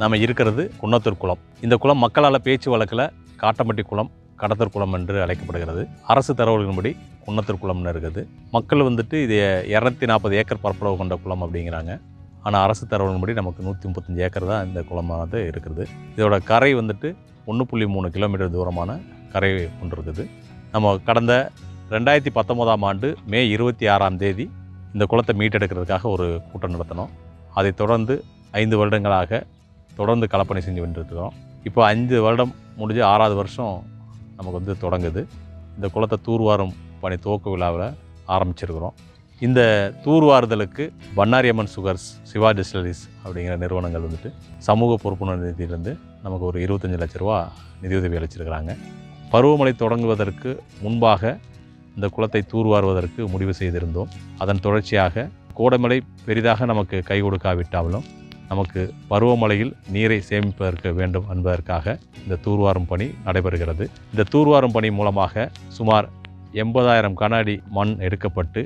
நாம் இருக்கிறது குன்னத்தூர் குளம். இந்த குளம் மக்களால் பேச்சு வழக்கில் காட்டம்பட்டி குளம் கடத்தூர் குளம் என்று அழைக்கப்படுகிறது. அரசு தரவுகளின்படி குன்னத்தூர் குளம்னு இருக்குது. மக்கள் வந்துட்டு இது இரநூத்தி நாற்பது ஏக்கர் பரப்பளவு கொண்ட குளம் அப்படிங்கிறாங்க. ஆனால் அரசு தரவுகளின்படி நமக்கு நூற்றி முப்பத்தஞ்சு ஏக்கர் தான் இந்த குளமானது இருக்கிறது இதோட கரை வந்துட்டு ஒன்று புள்ளி மூணு கிலோமீட்டர் தூரமான கரை கொண்டிருக்குது நம்ம கடந்த ரெண்டாயிரத்தி பத்தொம்போதாம் ஆண்டு மே இருபத்தி ஆறாம் தேதி இந்த குளத்தை மீட்டெடுக்கிறதுக்காக ஒரு கூட்டம் நடத்தினோம். அதைத் தொடர்ந்து ஐந்து வருடங்களாக தொடர்ந்து கலப்பணி செஞ்சு வந்துட்டுருக்கிறோம் இப்போ அஞ்சு வருடம் முடிஞ்சு ஆறாவது வருஷம் நமக்கு வந்து தொடங்குது. இந்த குளத்தை தூர்வாரும் பணி துவக்க விழாவில் ஆரம்பிச்சிருக்கிறோம். இந்த தூர்வாறுதலுக்கு பன்னாரியம்மன் சுகர்ஸ் சிவா டிஸ்டலரிஸ் அப்படிங்கிற நிறுவனங்கள் வந்துட்டு சமூக பொறுப்புணர்வு நிதியிலேருந்து நமக்கு ஒரு இருபத்தஞ்சி லட்ச ரூபா நிதியுதவி அளிச்சிருக்கிறாங்க. பருவமழை தொடங்குவதற்கு முன்பாக இந்த குளத்தை தூர்வாருவதற்கு முடிவு செய்திருந்தோம். அதன் தொடர்ச்சியாக கோடைமழை பெரிதாக நமக்கு கை கொடுக்காவிட்டாலும் நமக்கு பருவமழையில் நீரை சேமிப்பதற்கு வேண்டும் என்பதற்காக இந்த தூர்வாரும் பணி நடைபெறுகிறது. இந்த தூர்வாரும் பணி மூலமாக சுமார் எண்பதாயிரம் கன அடி மண் எடுக்கப்பட்டு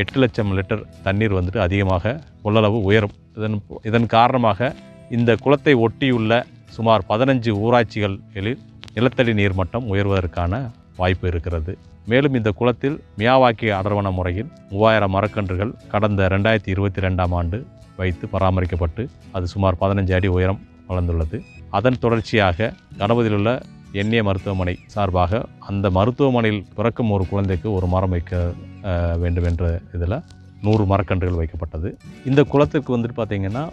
எட்டு லட்சம் லிட்டர் தண்ணீர் வந்துட்டு அதிகமாக கொள்ளளவு உயரும். இதன் இதன் காரணமாக இந்த குளத்தை ஒட்டியுள்ள சுமார் பதினஞ்சு ஊராட்சிகளில் நிலத்தடி நீர் மட்டம் உயர்வதற்கான வாய்ப்பு இருக்கிறது. மேலும் இந்த குளத்தில் மியாவாக்கி அடர்வன முறையில் மூவாயிரம் மரக்கன்றுகள் கடந்த ரெண்டாயிரத்தி இருபத்தி ரெண்டாம் ஆண்டு வைத்து பராமரிக்கப்பட்டு அது சுமார் பதினஞ்சு அடி உயரம் வளர்ந்துள்ளது. அதன் தொடர்ச்சியாக கணபதியில் உள்ள எண்ணிய மருத்துவமனை சார்பாக அந்த மருத்துவமனையில் பிறக்கும் ஒரு குழந்தைக்கு ஒரு மரம் வைக்க வேண்டும் என்ற இதில் நூறு மரக்கன்றுகள் வைக்கப்பட்டது. இந்த குளத்திற்கு வந்துட்டு பார்த்திங்கன்னா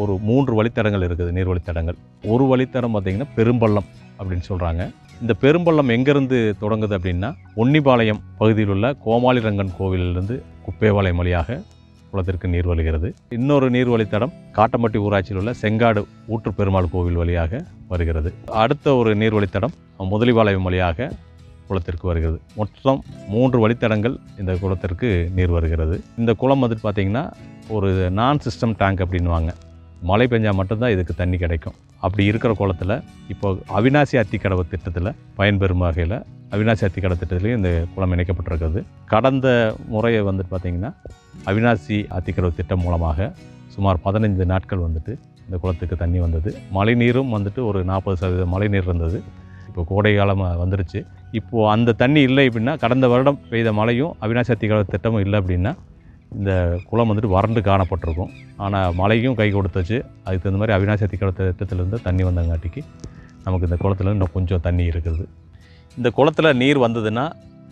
ஒரு மூன்று வழித்தடங்கள் இருக்குது நீர் வழித்தடங்கள் ஒரு வழித்தடம் பார்த்திங்கன்னா பெரும்பள்ளம் அப்படின்னு சொல்கிறாங்க இந்த பெரும்பள்ளம் எங்கேருந்து தொடங்குது அப்படின்னா ஒன்னிபாளையம் பகுதியில் உள்ள கோமாளி ரங்கன் கோவிலிலிருந்து குப்பேவாளையம் வழியாக குளத்திற்கு நீர் வருகிறது இன்னொரு நீர் வழித்தடம் காட்டம்பட்டி ஊராட்சியில் உள்ள செங்காடு ஊற்று பெருமாள் கோவில் வழியாக வருகிறது. அடுத்த ஒரு நீர் வழித்தடம் முதலிபாளையம் வழியாக குளத்திற்கு வருகிறது. மொத்தம் மூன்று வழித்தடங்கள் இந்த குளத்திற்கு நீர் வருகிறது. இந்த குளம் வந்துட்டு பார்த்திங்கன்னா ஒரு நான் சிஸ்டம் டேங்க் அப்படின்வாங்க மழை பெஞ்சால் மட்டும்தான் இதுக்கு தண்ணி கிடைக்கும். அப்படி இருக்கிற குளத்தில் இப்போ அவினாசி அத்திக்கடவு திட்டத்தில் பயன்பெறும் வகையில் அவினாசி அத்திக்கடவு திட்டத்திலையும் இந்த குளம் இணைக்கப்பட்டிருக்கிறது. கடந்த முறையை வந்துட்டு பார்த்திங்கன்னா அவினாசி அத்திக்கடவு திட்டம் மூலமாக சுமார் பதினைஞ்சு நாட்கள் வந்துட்டு இந்த குளத்துக்கு தண்ணி வந்தது. மழை நீரும் வந்துட்டு ஒரு நாற்பது சதவீதம் மழை நீர் இருந்தது. இப்போ கோடை காலம் வந்துருச்சு. இப்போது அந்த தண்ணி இல்லை அப்படின்னா கடந்த வருடம் பெய்த மழையும் அவினாசி அத்திக்கடவு திட்டமும் இல்லை அப்படின்னா இந்த குளம் வந்துட்டு வறண்டு காணப்பட்டிருக்கும். ஆனால் மழையும் கை கொடுத்துச்சு. அதுக்கு தகுந்த மாதிரி அவினாசி அத்திக்கடவு திட்டத்திலேருந்து தண்ணி வந்தங்காட்டிக்கு நமக்கு இந்த குளத்தில் இன்னும் கொஞ்சம் தண்ணி இருக்குது. இந்த குளத்துல நீர் வந்ததுன்னா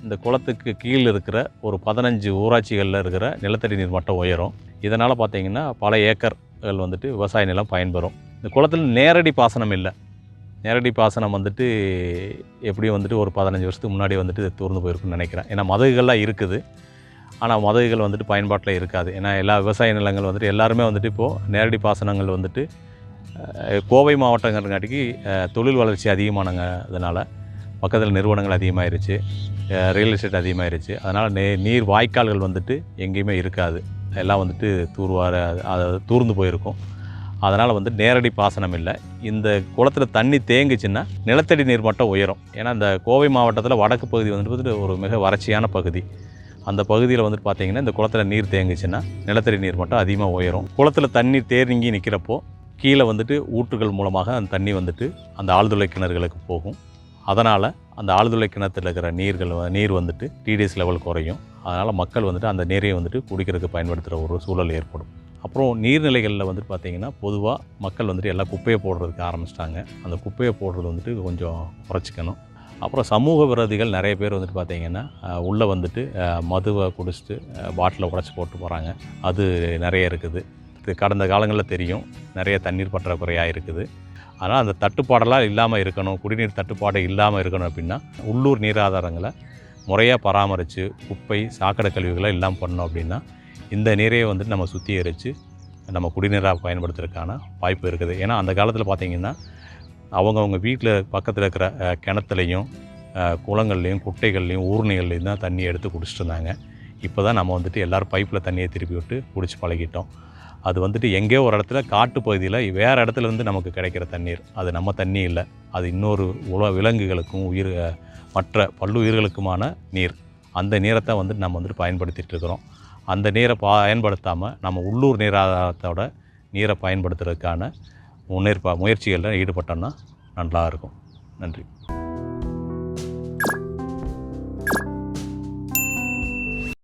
இந்த குளத்துக்கு கீழ் இருக்கிற ஒரு பதினஞ்சு ஊராட்சிகளில் இருக்கிற நிலத்தடி நீர் மட்டம் உயரும். இதனால் பார்த்தீங்கன்னா பல ஏக்கர்கள் வந்துட்டு விவசாய நிலம் பயன்பெறும். இந்த குளத்தில் நேரடி பாசனம் இல்லை. நேரடி பாசனம் வந்துட்டு எப்படியும் வந்துட்டு ஒரு பதினஞ்சு வருஷத்துக்கு முன்னாடி வந்துட்டு தூர்ந்து போயிருக்குன்னு நினைக்கிறேன். ஏன்னா மதகுகள்லாம் இருக்குது. ஆனால் மதகுகள் வந்துட்டு பயன்பாட்டில் இருக்காது. ஏன்னா எல்லா விவசாய நிலங்கள் வந்துட்டு எல்லாருமே வந்துட்டு இப்போது நேரடி பாசனங்கள் வந்துட்டு கோவை மாவட்டங்கிறங்காட்டிக்கு தொழில் வளர்ச்சி அதிகமானங்க அதனால் பக்கத்தில் நிறுவனங்கள் அதிகமாகிருச்சு ரியல் எஸ்டேட் அதிகமாகிருச்சு அதனால் நே நீர் வாய்க்கால்கள் வந்துட்டு எங்கேயுமே இருக்காது. எல்லாம் வந்துட்டு தூர்வார அதாவது தூர்ந்து போயிருக்கும். அதனால் வந்து நேரடி பாசனம் இல்லை. இந்த குளத்தில் தண்ணி தேங்குச்சுன்னா நிலத்தடி நீர் மட்டம் உயரும். ஏன்னா இந்த கோவை மாவட்டத்தில் வடக்கு பகுதி வந்துட்டு ஒரு மிக வறட்சியான பகுதி. அந்த பகுதியில் வந்துட்டு பார்த்தீங்கன்னா இந்த குளத்துல நீர் தேங்குச்சுன்னா நிலத்தடி நீர் மட்டும் அதிகமாக உயரும். குளத்துல தண்ணி தேங்கி நிற்கிறப்போ கீழே வந்துட்டு ஊற்றுகள் மூலமாக அந்த தண்ணி வந்துட்டு அந்த ஆழ்துளை கிணறுகளுக்கு போகும். அதனால் அந்த ஆழ்துளை கிணத்துல இருக்கிற நீர்கள் நீர் வந்துட்டு டிடிஎஸ் லெவல் குறையும். அதனால் மக்கள் வந்துட்டு அந்த நீரை வந்துட்டு குடிக்கிறதுக்கு பயன்படுத்துகிற ஒரு சூழல் ஏற்படும். அப்புறம் நீர்நிலைகளில் வந்துட்டு பார்த்தீங்கன்னா பொதுவாக மக்கள் வந்துட்டு எல்லாம் குப்பையை போடுறதுக்கு ஆரம்பிச்சிட்டாங்க. அந்த குப்பையை போடுறது வந்துட்டு கொஞ்சம் குறைச்சிக்கணும். அப்புறம் சமூக விரோதிகள் நிறைய பேர் வந்துட்டு பார்த்தீங்கன்னா உள்ளே வந்துட்டு மதுவை குடிச்சிட்டு பாட்டிலை உடச்சி போட்டு போகிறாங்க அது நிறைய இருக்குது. இது கடந்த காலங்களில் தெரியும். நிறைய தண்ணீர் பற்றாக்குறையாக இருக்குது. ஆனால் அந்த தட்டுப்பாடெல்லாம் இல்லாமல் இருக்கணும். குடிநீர் தட்டுப்பாடு இல்லாமல் இருக்கணும் அப்படின்னா உள்ளூர் நீராதாரங்களை முறையாக பராமரித்து குப்பை சாக்கடை கழிவுகளை இல்லாமல் பண்ணோம் அப்படின்னா இந்த நீரையை வந்துட்டு நம்ம சுத்திகரித்து நம்ம குடிநீராக பயன்படுத்துறதுக்கான வாய்ப்பு இருக்குது. ஏன்னா அந்த காலத்தில் பார்த்தீங்கன்னா அவங்கவுங்க வீட்டில் பக்கத்தில் இருக்கிற கிணத்துலையும் குளங்கள்லேயும் குளங்கள்லையும் குட்டைகள்லையும் ஊர்நிகள்லையும் தான் தண்ணி எடுத்து குடிச்சிட்டு இருந்தாங்க. இப்போ தான் நம்ம வந்துட்டு எல்லோரும் பைப்பில் தண்ணியை திருப்பி விட்டு குடிச்சு பழகிட்டோம். அது வந்துட்டு எங்கேயோ ஒரு இடத்துல காட்டு பகுதியில் வேறு இடத்துல இருந்து நமக்கு கிடைக்கிற தண்ணீர். அது நம்ம தண்ணி இல்லை. அது இன்னொரு உல விலங்குகளுக்கும் உயிர் மற்ற பல்லுயிர்களுக்குமான நீர். அந்த நீரை தான் வந்துட்டு நம்ம வந்துட்டு பயன்படுத்திட்டு இருக்கிறோம். அந்த நீரை பயன்படுத்தாமல் நம்ம உள்ளூர் நீராதாரத்தோட நீரை பயன்படுத்துறதுக்கான முன்னேற்பா முயற்சிகளில் ஈடுபட்டோம்னா நல்லா இருக்கும் நன்றி.